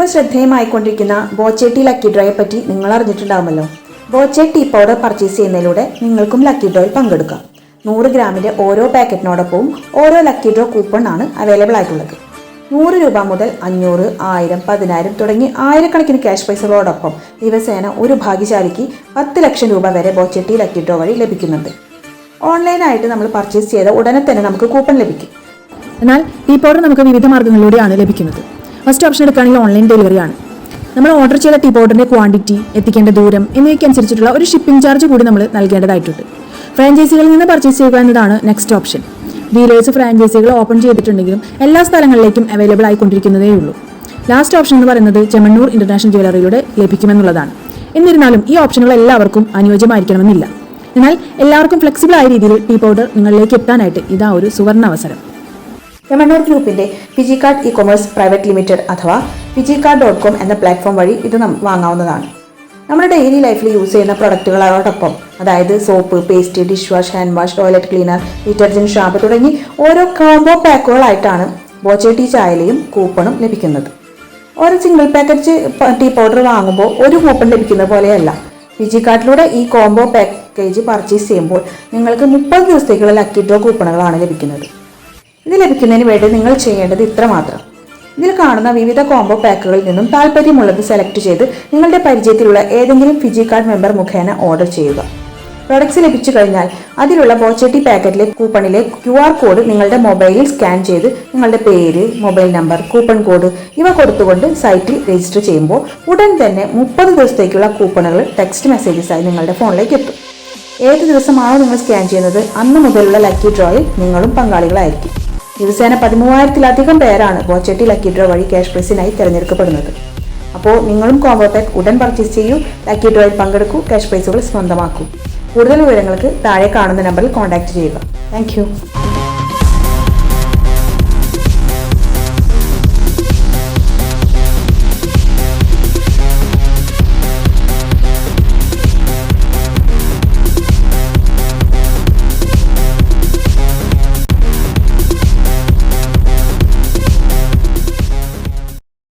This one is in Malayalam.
ഇപ്പോൾ ശ്രദ്ധേയമായിക്കൊണ്ടിരിക്കുന്ന ബോച്ചേട്ടി ലക്കി ഡ്രോയെ പറ്റി നിങ്ങൾ അറിഞ്ഞിട്ടുണ്ടാവുമല്ലോ ബോച്ചെ ടീ പൗഡർ പർച്ചേസ് ചെയ്യുന്നതിലൂടെ നിങ്ങൾക്കും ലക്കി ഡ്രോയിൽ പങ്കെടുക്കാം. നൂറ് ഗ്രാമിന്റെ ഓരോ പാക്കറ്റിനോടൊപ്പവും ഓരോ ലക്കി ഡ്രോ കൂപ്പൺ ആണ് അവൈലബിൾ ആയിട്ടുള്ളത്. നൂറ് രൂപ മുതൽ അഞ്ഞൂറ് ആയിരം പതിനായിരം തുടങ്ങി ആയിരക്കണക്കിന് ക്യാഷ് പൈസകളോടൊപ്പം ദിവസേന ഒരു ഭാഗ്യശാലിക്ക് പത്ത് ലക്ഷം രൂപ വരെ ബോച്ചെട്ടി ലക്കി ഡ്രോ വഴി ലഭിക്കുന്നുണ്ട്. ഓൺലൈനായിട്ട് നമ്മൾ പർച്ചേസ് ചെയ്ത ഉടനെ തന്നെ നമുക്ക് കൂപ്പൺ ലഭിക്കും. എന്നാൽ ഈ പൗഡർ നമുക്ക് വിവിധ മാർഗങ്ങളിലൂടെയാണ് ലഭിക്കുന്നത്. ഫസ്റ്റ് ഓപ്ഷൻ എടുക്കുകയാണെങ്കിൽ ഓൺലൈൻ ഡെലിവറിയാണ് നമ്മൾ ഓർഡർ ചെയ്ത ടീ പൗഡറിന്റെ ക്വാണ്ടിറ്റി എത്തിക്കേണ്ട ദൂരം എന്നിവയ്ക്ക് അനുസരിച്ചിട്ടുള്ള ഒരു ഷിപ്പിംഗ് ചാർജ് കൂടി നമ്മൾ നൽകേണ്ടതായിട്ടുണ്ട്. ഫ്രാഞ്ചൈസികളിൽ നിന്ന് പർച്ചേസ് ചെയ്യുക എന്നതാണ് നെക്സ്റ്റ് ഓപ്ഷൻ ഡീലേഴ്സ് ഫ്രാഞ്ചൈസികൾ ഓപ്പൺ ചെയ്തിട്ടുണ്ടെങ്കിലും എല്ലാ സ്ഥലങ്ങളിലേക്കും അവൈലബിൾ ആയിക്കൊണ്ടിരിക്കുന്നതേ ഉള്ളൂ. ലാസ്റ്റ് ഓപ്ഷൻ എന്ന് പറയുന്നത് ചെമ്മണ്ണൂർ ഇന്റർനാഷണൽ ജ്വല്ലറിയിലൂടെ ലഭിക്കുമെന്നുള്ളതാണ്. എന്നിരുന്നാലും ഈ ഓപ്ഷനുകൾ എല്ലാവർക്കും അനുയോജ്യമായിരിക്കണമെന്നില്ല. എന്നാൽ എല്ലാവർക്കും ഫ്ലെക്സിബിൾ ആയ രീതിയിൽ ടീ പൗഡർ നിങ്ങളിലേക്ക് എത്താനായിട്ട് ഇതാ ഒരു സുവർണ അവസരം. യമണ്ണൂർ ഗ്രൂപ്പിന്റെ PG card e commerce private limited അഥവാ പിജി കാർഡ് ഡോട്ട് കോം എന്ന പ്ലാറ്റ്ഫോം വഴി ഇത് വാങ്ങാവുന്നതാണ്. നമ്മുടെ ഡെയിലി ലൈഫിൽ യൂസ് ചെയ്യുന്ന പ്രൊഡക്റ്റുകളോടൊപ്പം അതായത് soap paste dish wash hand wash toilet cleaner detergent shampoo തുടങ്ങി ഓരോ കോംബോ പാക്കുകളായിട്ടാണ് ബോച്ചേട്ടി ചായലയും കൂപ്പണും ലഭിക്കുന്നത്. ഓരോ സിംഗിൾ പാക്കറ്റ് ടീ പൗഡർ വാങ്ങുമ്പോൾ ഒരു കൂപ്പൺ ലഭിക്കുന്ന പോലെയല്ല. ഫിജിക്കാർട്ടിലൂടെ ഈ കോംബോ പാക്കേജ് പർച്ചേസ് ചെയ്യുമ്പോൾ നിങ്ങൾക്ക് മുപ്പത് ദിവസത്തേക്കുള്ള ലക്കി ഡ്രോ കൂപ്പണുകളാണ് ലഭിക്കുന്നത്. ഇത് ലഭിക്കുന്നതിന് വേണ്ടി നിങ്ങൾ ചെയ്യേണ്ടത് ഇത്ര മാത്രം. ഇതിൽ കാണുന്ന വിവിധ കോംബോ പാക്കുകളിൽ നിന്നും താല്പര്യമുള്ളത് സെലക്ട് ചെയ്ത് നിങ്ങളുടെ പരിചയത്തിലുള്ള ഏതെങ്കിലും ഫിജി കാർഡ് മെമ്പർ മുഖേന ഓർഡർ ചെയ്യുക. പ്രൊഡക്ട്സ് ലഭിച്ചു കഴിഞ്ഞാൽ അതിലുള്ള ബോച്ചട്ടി പാക്കറ്റിലെ കൂപ്പണിലെ ക്യു ആർ കോഡ് നിങ്ങളുടെ മൊബൈലിൽ സ്കാൻ ചെയ്ത് നിങ്ങളുടെ പേര് മൊബൈൽ നമ്പർ കൂപ്പൺ കോഡ് ഇവ കൊടുത്തുകൊണ്ട് സൈറ്റിൽ രജിസ്റ്റർ ചെയ്യുമ്പോൾ ഉടൻ തന്നെ മുപ്പത് ദിവസത്തേക്കുള്ള കൂപ്പണുകൾ ടെക്സ്റ്റ് മെസ്സേജസായി നിങ്ങളുടെ ഫോണിലേക്ക് എത്തും. ഏത് ദിവസമാണോ നിങ്ങൾ സ്കാൻ ചെയ്യുന്നത് അന്ന് മുതലുള്ള ലക്കി ഡ്രോയിൽ നിങ്ങളും പങ്കാളികളായിരിക്കും. ദിവസേന പതിമൂവായിരത്തിലധികം പേരാണ് ബോച്ചെട്ടി ലക്കി ഡ്രോ വഴി ക്യാഷ് പ്രൈസിനായി തിരഞ്ഞെടുക്കപ്പെടുന്നത്. അപ്പോൾ നിങ്ങളും കോംബോ പാക്ക് ഉടൻ പർച്ചേസ് ചെയ്യൂ ലക്കി ഡ്രോയിൽ പങ്കെടുക്കൂ ക്യാഷ് പ്രൈസുകൾ സ്വന്തമാക്കൂ. കൂടുതൽ വിവരങ്ങൾക്ക് താഴെ കാണുന്ന നമ്പറിൽ കോൺടാക്ട് ചെയ്യുക. താങ്ക്